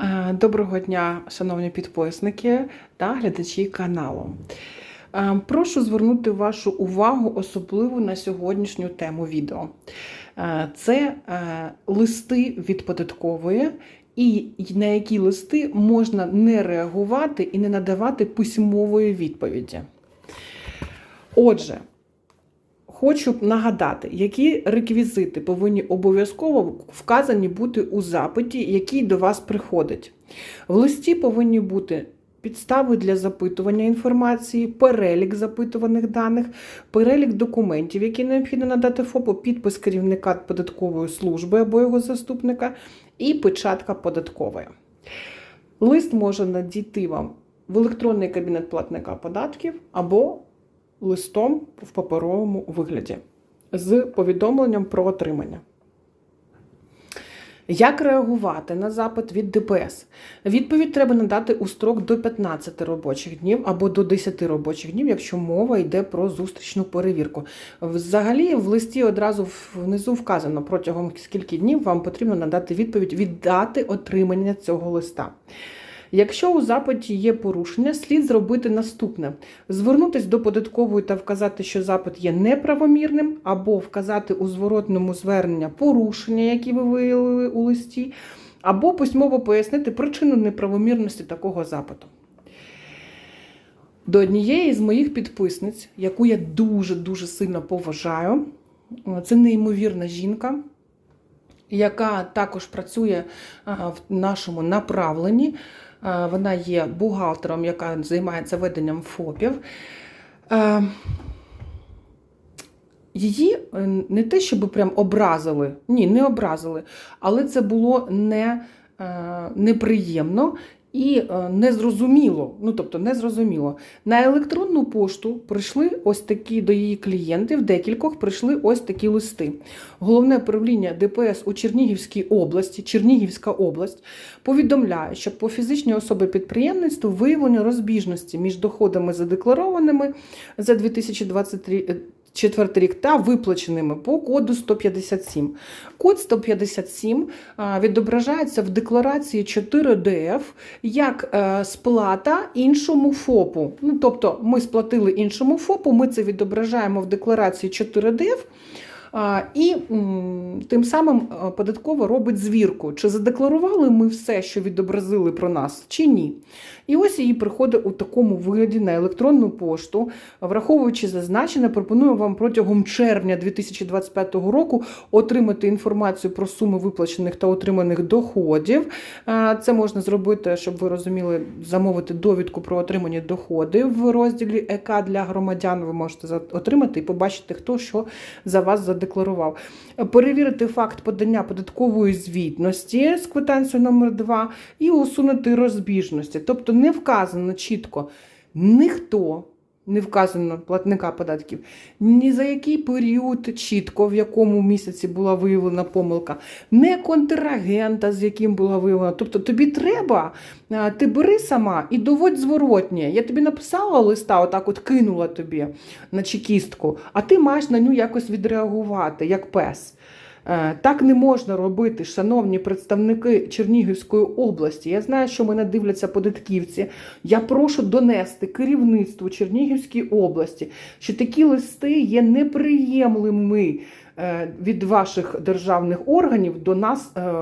Е, Доброго дня, шановні підписники та глядачі каналу. Е, Прошу звернути вашу увагу особливо на сьогоднішню тему відео. Е, Це листи від податкової, і на які листи можна не реагувати і не надавати письмової відповіді. Отже, Хочу нагадати, які реквізити повинні обов'язково вказані бути у запиті, який до вас приходить. В листі повинні бути підстави для запитування інформації, перелік запитуваних даних, перелік документів, які необхідно надати ФОПу, підпис керівника податкової служби або його заступника, і печатка податкової. Лист може надійти вам в електронний кабінет платника податків або листом в паперовому вигляді з повідомленням про отримання. Як реагувати на запит від ДПС? Відповідь треба надати у строк до 15 робочих днів або до 10 робочих днів, якщо мова йде про зустрічну перевірку. Взагалі, в листі одразу внизу вказано, протягом скільки днів вам потрібно надати відповідь від дати отримання цього листа. Якщо у запиті є порушення, слід зробити наступне: звернутися до податкової та вказати, що запит є неправомірним, або вказати у зворотному звернення порушення, які ви виявили у листі, або письмово пояснити причину неправомірності такого запиту. До однієї з моїх підписниць, яку я дуже-дуже сильно поважаю, це неймовірна жінка, яка також працює в нашому направленні. Вона є бухгалтером, яка займається веденням ФОПів. Її е, не те, щоб прям образили, ні, не образили, але це було не, е, неприємно і е, незрозуміло. Ну, тобто, незрозуміло. На електронну пошту прийшли ось такі до її клієнтів, декількох прийшли ось такі листи. Головне управління ДПС у Чернігівській області, Чернігівська область, повідомляє, що по фізичній особи підприємництву виявлено розбіжності між доходами задекларованими за 2023 четвертий рік та виплаченими по коду 157. Код 157 відображається в декларації 4ДФ як е, сплата іншому ФОПу. Ну, Тобто ми сплатили іншому ФОПу, ми це відображаємо в декларації 4ДФ. І тим самим податково робить звірку, чи задекларували ми все, що відобразили про нас, чи ні. І ось її приходить у такому вигляді на електронну пошту. Враховуючи зазначене, пропоную вам протягом червня 2025 року отримати інформацію про суми виплачених та отриманих доходів. Це можна зробити, щоб ви розуміли, замовити довідку про отримані доходи в розділі ЕК для громадян. Ви можете отримати і побачити, хто що за вас задекларував. Перевірити факт подання податкової звітності з квитанцією номер 2 і усунути розбіжності. Тобто не вказано чітко ніхто. Не вказано платника податків, ні за який період чітко, в якому місяці була виявлена помилка, не контрагента, з яким була виявлена. Тобто тобі треба, ти бери сама і доводь зворотнє. Я тобі написала листа, отак от кинула тобі на чекістку, а ти маєш на нього якось відреагувати, як пес. Е, так не можна робити, шановні представники Чернігівської області. Я знаю, що мене дивляться податківці. Я прошу донести керівництву Чернігівської області, що такі листи є неприємними е, від ваших державних органів до нас, е,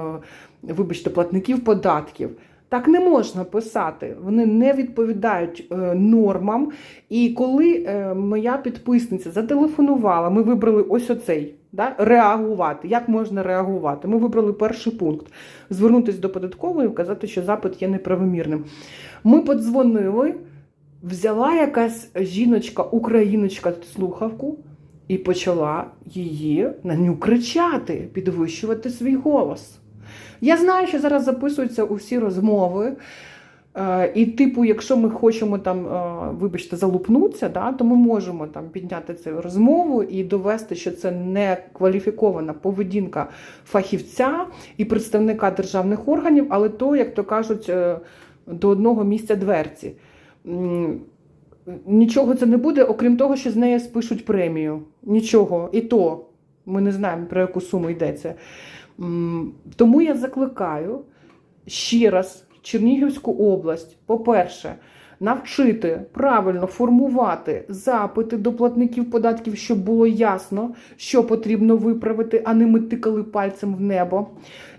вибачте, платників податків. Так не можна писати, вони не відповідають нормам. І коли моя підписниця зателефонувала, ми вибрали ось оцей да, реагувати. Як можна реагувати? Ми вибрали перший пункт: звернутися до податкової і вказати, що запит є неправомірним. Ми подзвонили, взяла якась жіночка, україночка слухавку. І почала її на нього кричати, підвищувати свій голос. Я знаю, що зараз записуються усі розмови. Е, і, типу, якщо ми хочемо там, е, вибачте, залупнутися, да, то ми можемо там підняти цю розмову і довести, що це не кваліфікована поведінка фахівця і представника державних органів, але то, як то кажуть, е, до одного місця дверці. Нічого це не буде, окрім того, що з неї спишуть премію. Нічого. І то ми не знаємо, про яку суму йдеться. Тому я закликаю ще раз Чернігівську область, по-перше, навчити правильно формувати запити до платників податків, щоб було ясно, що потрібно виправити, а не ми тикали пальцем в небо.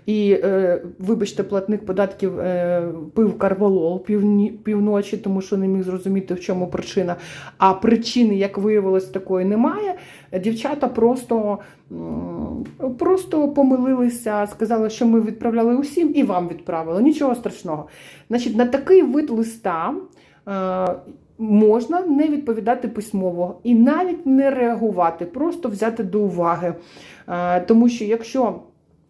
І, е, вибачте, платник податків е, пив карвалол півні, півночі, тому що не міг зрозуміти, в чому причина. А причини, як виявилось, такої немає. Дівчата просто, просто помилилися, сказали, що ми відправляли усім і вам відправили. Нічого страшного. Значить, на такий вид листа. е, Можна не відповідати письмово і навіть не реагувати, просто взяти до уваги. Е, Тому що якщо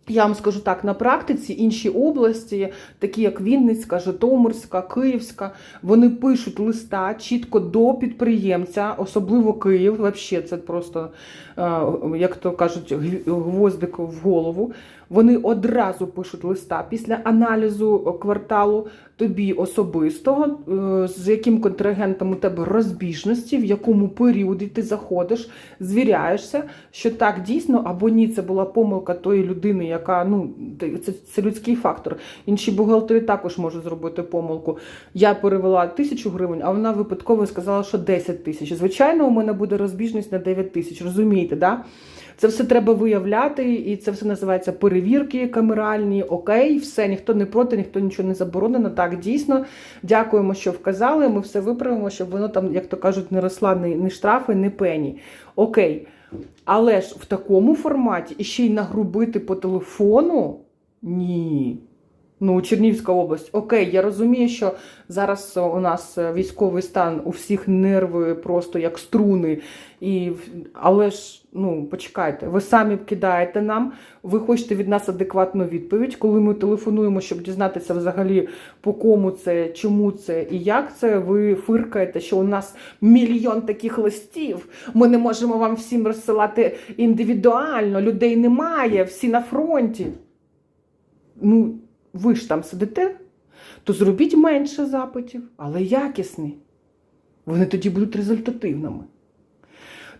я вам скажу так, на практиці інші області, такі як Вінницька, Житомирська, Київська, вони пишуть листа чітко до підприємця, особливо Київ. Взагалі, це просто, е, як то кажуть, гвоздик в голову. Вони одразу пишуть листа після аналізу кварталу тобі особистого, е, з яким контрагентом у тебе розбіжності, в якому періоді ти заходиш, звіряєшся, що так дійсно або ні, це була помилка тої людини, яка ну це, це людський фактор. Інші бухгалтери також можуть зробити помилку. Я перевела тисячу гривень, а вона випадково сказала, що 10 тисяч. Звичайно, у мене буде розбіжність на 9 тисяч. Розумієте, да? Це все треба виявляти, і це все називається перевірки камеральні. Окей, все, ніхто не проти, ніхто нічого не заборонено. Так, дійсно, дякуємо, що вказали. Ми все виправимо, щоб воно там, як то кажуть, не росла ні, штрафи, ні пені. Окей. Але ж в такому форматі і ще й нагрубити по телефону? Ні. Ну, Чернівська область. Окей, я розумію, що зараз у нас військовий стан, у всіх нерви просто як струни. І, але ж, ну, почекайте, ви самі кидаєте нам, ви хочете від нас адекватну відповідь, коли ми телефонуємо, щоб дізнатися взагалі, по кому це, чому це і як це, ви фиркаєте, що у нас мільйон таких листів, ми не можемо вам всім розсилати індивідуально, людей немає, всі на фронті. Ну, ви ж там сидите, то зробіть менше запитів, але якісні. Вони тоді будуть результативними.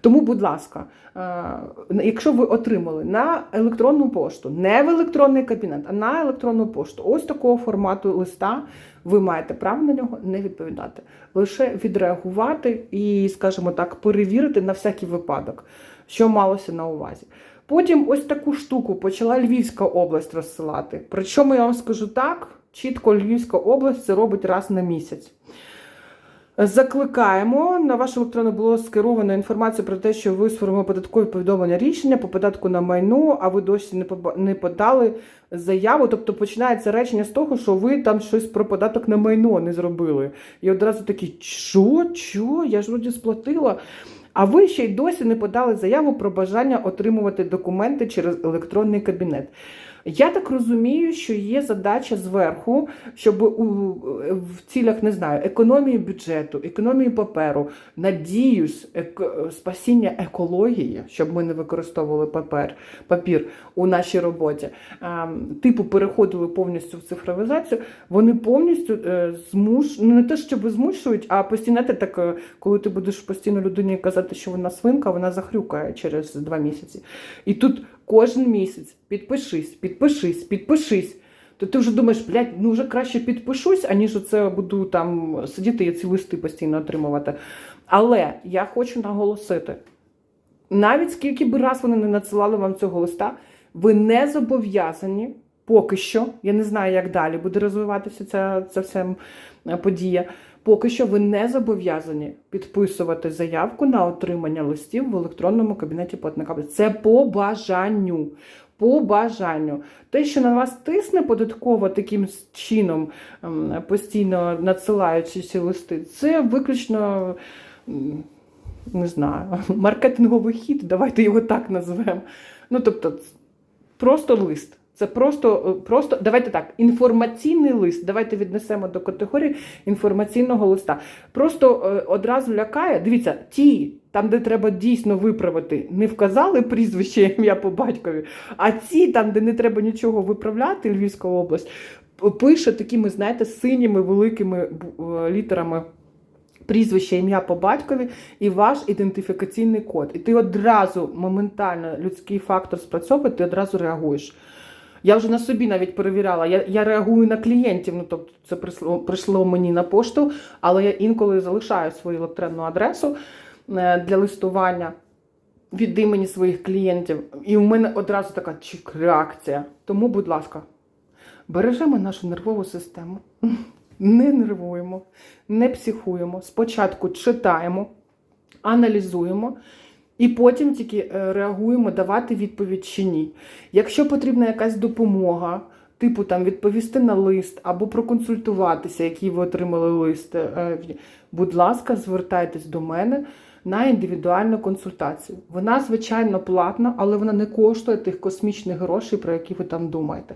Тому, будь ласка, е, якщо ви отримали на електронну пошту, не в електронний кабінет, а на електронну пошту, ось такого формату листа, ви маєте право на нього не відповідати. Лише відреагувати і, скажімо так, перевірити на всякий випадок, що малося на увазі. Потім ось таку штуку почала Львівська область розсилати. Причому я вам скажу так: чітко Львівська область це робить раз на місяць. Закликаємо на вашу електронну було скеровано інформацію про те, що ви сформували податкові повідомлення рішення по податку на майно, а ви досі не подали заяву. Тобто починається речення з того, що ви там щось про податок на майно не зробили. І одразу такі, що, що? Я ж вроді сплатила. А ви ще й досі не подали заяву про бажання отримувати документи через електронний кабінет. Я так розумію, що є задача зверху, щоб у, в цілях не знаю, економії бюджету, економії паперу, надіюсь, ек- спасіння екології, щоб ми не використовували папер, папір у нашій роботі. а, Типу переходили повністю в цифровізацію. Вони повністю е, змуш... ну, не те, щоб змушують, а постійно те так, е, коли ти будеш постійно людині казати, що вона свинка, вона захрюкає через два місяці. І тут кожен місяць підпишись, підпишись, підпишись. То ти вже думаєш, блядь, ну вже краще підпишусь, аніж оце буду там сидіти і ці листи постійно отримувати. Але я хочу наголосити: навіть скільки би раз вони не надсилали вам цього листа, ви не зобов'язані поки що, я не знаю, як далі буде розвиватися ця, ця вся подія. Поки що ви не зобов'язані підписувати заявку на отримання листів в електронному кабінеті платника. Це по бажанню. По бажанню. Те, що на вас тисне податково таким чином, ем, постійно надсилаючи ці листи, це виключно. Не знаю, маркетинговий хід, давайте його так назвемо. Ну, тобто, просто лист. Це просто, е, просто, давайте так, інформаційний лист. Давайте віднесемо до категорії інформаційного листа. Просто е, одразу лякає. Дивіться, ті, там, де треба дійсно виправити, не вказали прізвище ім'я по батькові, а ці, там, де не треба нічого виправляти, Львівська область, пише такими, знаєте, синіми великими е, літерами. Прізвище, ім'я по батькові і ваш ідентифікаційний код. І ти одразу моментально людський фактор спрацьовує, ти одразу реагуєш. Я вже на собі навіть перевіряла. Я, я реагую на клієнтів. Ну, тобто це прийшло, прийшло мені на пошту, але я інколи залишаю свою електронну адресу е, для листування від імені своїх клієнтів. І в мене одразу така чик реакція. Тому, будь ласка, бережемо нашу нервову систему, не нервуємо, не психуємо. Спочатку читаємо, аналізуємо. І потім тільки е, реагуємо, давати відповідь чи ні. Якщо потрібна якась допомога, типу там відповісти на лист або проконсультуватися, який ви отримали лист, е, будь ласка, звертайтесь до мене на індивідуальну консультацію. Вона, звичайно, платна, але вона не коштує тих космічних грошей, про які ви там думаєте.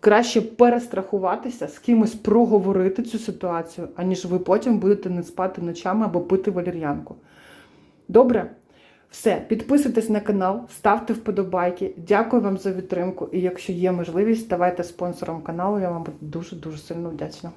Краще перестрахуватися, з кимось проговорити цю ситуацію, аніж ви потім будете не спати ночами або пити валір'янку. Добре? Все, підписуйтесь на канал, ставте вподобайки. Дякую вам за підтримку. І якщо є можливість, ставайте спонсором каналу. Я вам буду дуже дуже сильно вдячна.